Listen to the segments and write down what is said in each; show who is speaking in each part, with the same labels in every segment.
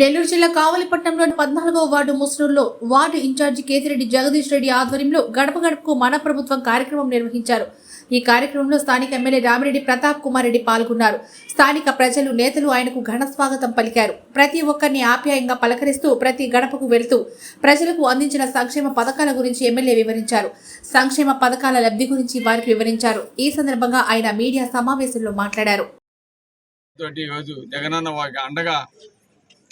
Speaker 1: నెల్లూరు జిల్లా కావలిపట్నంలోని పద్నాలుగో వార్డు ముస్నూరులో వార్డు ఇన్ఛార్జి కేతిరెడ్డి జగదీష్ రెడ్డి ఆధ్వర్యంలో గడప గడపకు మన ప్రభుత్వం కార్యక్రమం నిర్వహించారు. ఈ కార్యక్రమంలో స్థానిక ఎమ్మెల్యే రామిరెడ్డి ప్రతాప్ కుమార్ రెడ్డి పాల్గొన్నారు. స్థానిక ప్రజలు నేతలు ఆయనకు ఘన స్వాగతం పలికారు. ప్రతి ఒక్కరిని ఆప్యాయంగా పలకరిస్తూ ప్రతి గడపకు వెళుతూ ప్రజలకు అందించిన సంక్షేమ పథకాల గురించి ఎమ్మెల్యే వివరించారు. సంక్షేమ పథకాల లబ్ధి గురించి వారికి వివరించారు. ఈ సందర్భంగా ఆయన మీడియా సమావేశంలో మాట్లాడారు.
Speaker 2: జగనన్న అండగా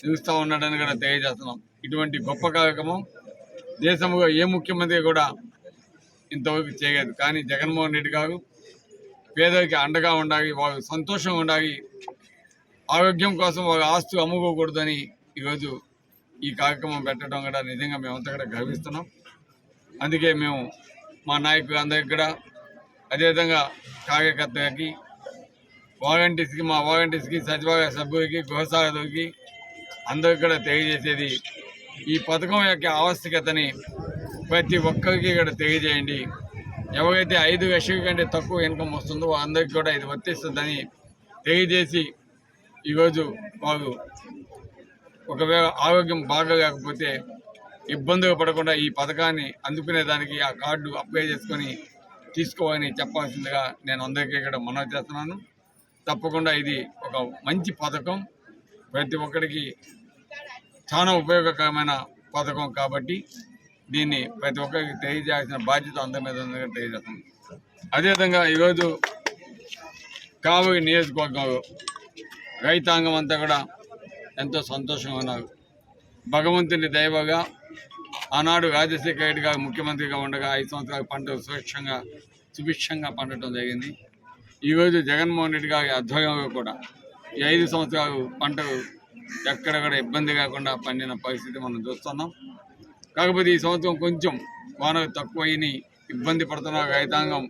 Speaker 2: నిలుస్తూ ఉన్నాడని కూడా తెలియజేస్తున్నాం. ఇటువంటి గొప్ప కార్యక్రమం దేశంలో ఏ ముఖ్యమంత్రి కూడా ఇంతవరకు చేయలేదు. కానీ జగన్మోహన్ రెడ్డి గారు పేదరికి అండగా ఉండాలి వారు సంతోషంగా ఉండాలి ఆరోగ్యం కోసం వారి ఆస్తు అమ్ముకోకూడదని ఈరోజు ఈ కార్యక్రమం పెట్టడం కూడా నిజంగా మేమంతా కూడా గర్విస్తున్నాం. అందుకే మేము మా నాయకులు అందరికి కూడా అదేవిధంగా కార్యకర్తలకి వాలంటీర్స్కి మా వాలంటీర్స్కి సచివాలయ సభ్యులకి గృహసారథులకి అందరికి కూడా తెలియజేసేది ఈ పథకం యొక్క ఆవశ్యకతని ప్రతి ఒక్కరికి కూడా తెలియజేయండి. ఎవరైతే ఐదు లక్షల కంటే తక్కువ ఇన్కమ్ వస్తుందో అందరికీ కూడా ఇది వర్తిస్తుందని తెలియజేసి ఈరోజు వారు ఒకవేళ ఆరోగ్యం బాగా లేకపోతే ఇబ్బందులు పడకుండా ఈ పథకాన్ని అందుకునేదానికి ఆ కార్డు అప్లై చేసుకొని తీసుకోవాలని చెప్పాల్సిందిగా నేను అందరికీ ఇక్కడ మనవి చేస్తున్నాను. తప్పకుండా ఇది ఒక మంచి పథకం. ప్రతి ఒక్కరికి చాలా ఉపయోగకరమైన పథకం కాబట్టి దీన్ని ప్రతి ఒక్కరికి తెలియజేయాల్సిన బాధ్యత అందరి మీద ఉందని తెలియజేస్తుంది అదేవిధంగా ఈరోజు కావలి నియోజకవర్గంలో రైతాంగం అంతా కూడా ఎంతో సంతోషంగా ఉన్నారు. భగవంతుని దైవగా ఆనాడు రాజశేఖర రెడ్డి గారు ముఖ్యమంత్రిగా ఉండగా ఐదు సంవత్సరాలు పంట సురక్షంగా సుభిక్షంగా పండటం జరిగింది. ఈరోజు జగన్మోహన్ రెడ్డి గారి ఆధ్వర్యంలో కూడా ఈ ఐదు సంవత్సరాలు పంటలు ఎక్కడ కూడా ఇబ్బంది కాకుండా పండిన పరిస్థితి మనం చూస్తున్నాం. కాకపోతే ఈ సంవత్సరం కొంచెం వానలు తక్కువైన ఇబ్బంది పడుతున్న రైతాంగం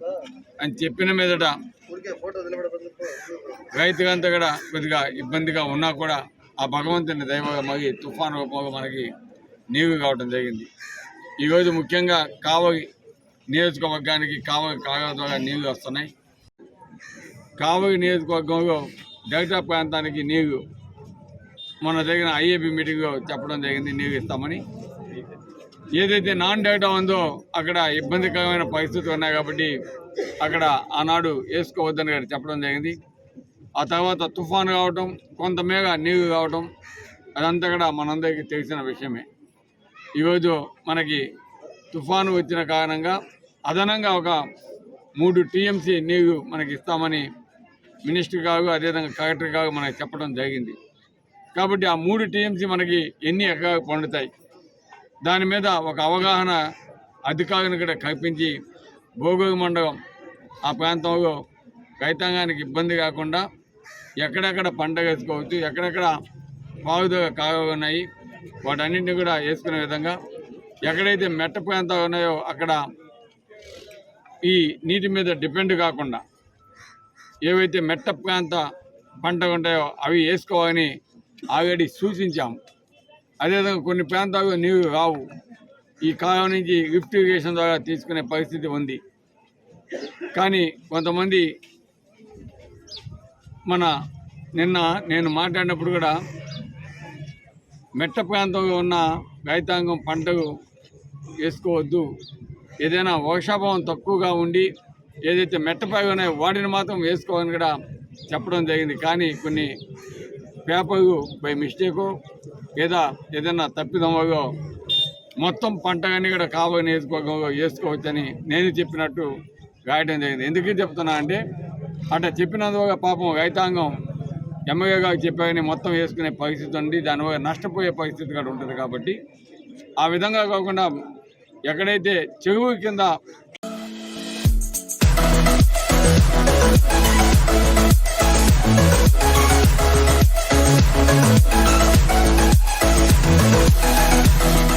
Speaker 2: అని చెప్పిన మీదట రైతులంతా కూడా కొద్దిగా ఇబ్బందిగా ఉన్నా కూడా ఆ భగవంతుని దైవ మరి తుఫాను రూపంలో మనకి నీరు కావడం జరిగింది. ఈరోజు ముఖ్యంగా కావలి నియోజకవర్గానికి కావలి కాలువ ద్వారా నీళ్ళు వస్తున్నాయి. కావలి నియోజకవర్గంలో డెల్టా ప్రాంతానికి నీరు మన జరిగిన ఐఏబి మీటింగ్లో చెప్పడం జరిగింది నీరు ఇస్తామని. ఏదైతే నాన్ డేటా ఉందో అక్కడ ఇబ్బందికరమైన పరిస్థితులు ఉన్నాయి కాబట్టి అక్కడ ఆనాడు వేసుకోవద్దని గారు చెప్పడం జరిగింది. ఆ తర్వాత తుఫాను కావటం కొంతమేర నీరు కావటం అదంతా కూడా మనందరికీ తెలిసిన విషయమే. ఈరోజు మనకి తుఫాను వచ్చిన కారణంగా అదనంగా ఒక మూడు టీఎంసీ నీరు మనకి ఇస్తామని మినిస్టర్ కావు అదేవిధంగా కలెక్టర్ కావు మనకి చెప్పడం జరిగింది. కాబట్టి ఆ మూడు టీఎంసీ మనకి ఎన్ని ఎకరాలు పండుతాయి? దాని మీద ఒక అవగాహన అధికారులను కూడా కల్పించి భోగోగి మండలం ఆ ప్రాంతంలో రైతాంగానికి ఇబ్బంది కాకుండా ఎక్కడెక్కడ పంట వేసుకోవచ్చు ఎక్కడెక్కడ పావుదల కాలువలు ఉన్నాయి వాటన్నింటినీ కూడా వేసుకునే విధంగా ఎక్కడైతే మెట్ట ప్రాంతాలు ఉన్నాయో అక్కడ ఈ నీటి మీద డిపెండ్ కాకుండా ఏవైతే మెట్ట ప్రాంత పంటలు ఉంటాయో అవి వేసుకోవాలని ఆల్రెడీ సూచించాము అదేవిధంగా కొన్ని ప్రాంతాల్లో నీరు రావు. ఈ కాలం నుంచి లిఫ్ట్ ఇరిగేషన్ ద్వారా తీసుకునే పరిస్థితి ఉంది. కానీ కొంతమంది మన నిన్న నేను మాట్లాడినప్పుడు కూడా మెట్ట ప్రాంతంలో ఉన్న రైతాంగం పంటలు వేసుకోవద్దు. ఏదైనా వర్షాభావం తక్కువగా ఉండి ఏదైతే మెట్టపై ఉన్నాయో వాటిని మాత్రం వేసుకోవాలని కూడా చెప్పడం జరిగింది. కానీ కొన్ని పేపర్లు బై మిస్టేకు లేదా ఏదైనా తప్పిదమో మొత్తం పంట కానీ కూడా కాబోని వేసుకోగో వేసుకోవచ్చని నేను చెప్పినట్టు రాయడం జరిగింది. ఎందుకు చెప్తున్నా అంటే అట్లా చెప్పినందువల్ల పాపం రైతాంగం ఎమ్మెల్యే గారు మొత్తం వేసుకునే పరిస్థితి ఉంది. దానివల్ల నష్టపోయే పరిస్థితి కూడా ఉంటుంది కాబట్టి ఆ విధంగా కాకుండా ఎక్కడైతే చెరువు కింద